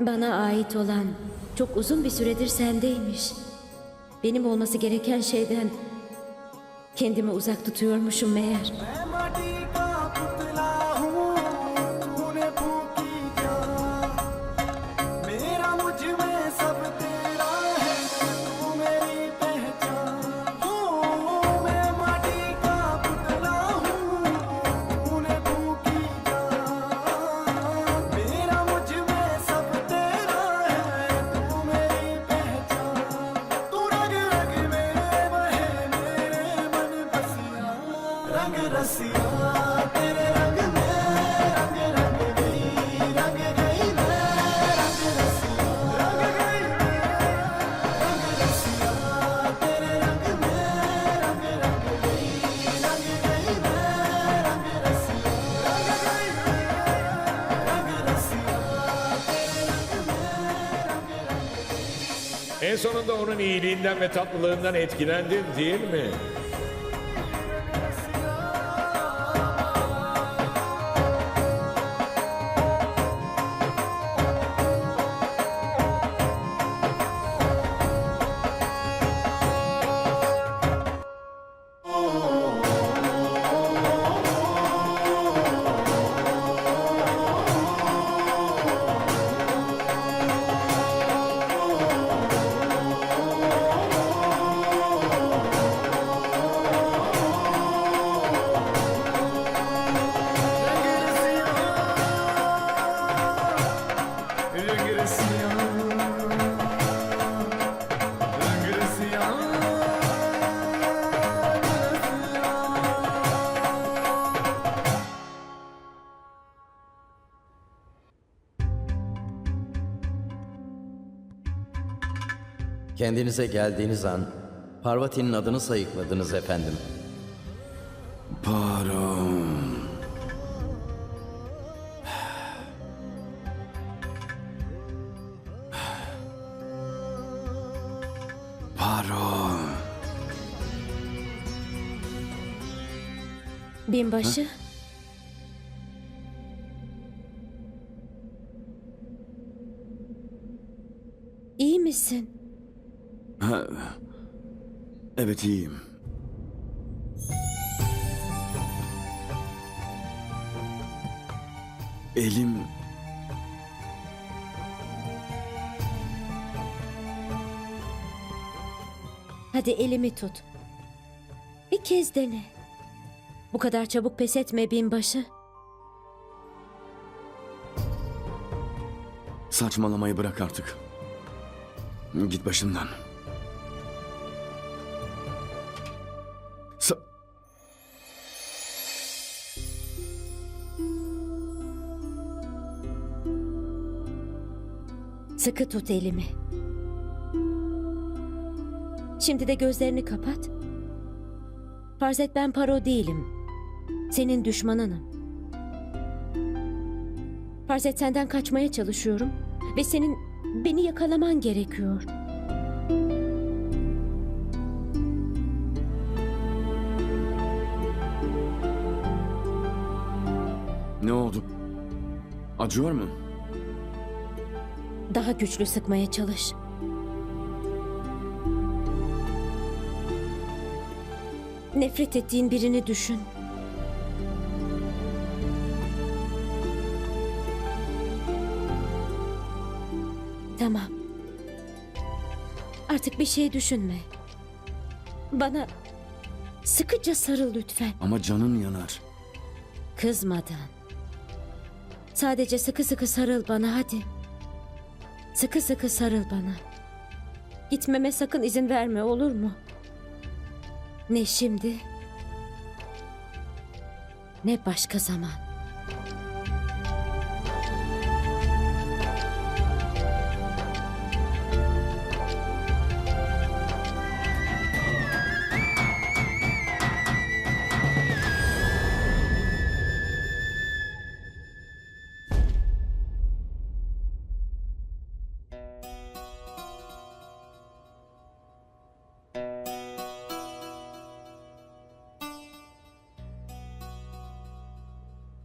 Bana ait olan çok uzun bir süredir sendeymiş. Benim olması gereken şeyden kendimi uzak tutuyormuşum meğer. En sonunda onun iyiliğinden ve tatlılığından etkilendin değil mi? Kendinize geldiğiniz an Parvati'nin adını sayıkladınız efendim. Param. Param. Binbaşı. İyi misin? Ha, evet iyiyim. Elim Hadi elimi tut. Bir kez dene. Bu kadar çabuk pes etme binbaşı. saçmalamayı bırak artık. Git başımdan. Sa- Sıkı tut elimi. Şimdi de gözlerini kapat. Farz et ben paro değilim. Senin düşmanınım. Farz et senden kaçmaya çalışıyorum ve senin beni yakalaman gerekiyor. ne oldu? Acıyor mu? Daha güçlü sıkmaya çalış. Nefret ettiğin birini düşün. Tamam. Artık bir şey düşünme. Bana sıkıca sarıl lütfen. Ama canın yanar. Kızmadan. Sadece sıkı sıkı sarıl bana hadi. Sıkı sıkı sarıl bana. Gitmeme sakın izin verme olur mu? Ne şimdi? Ne başka zaman.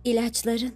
İlaçların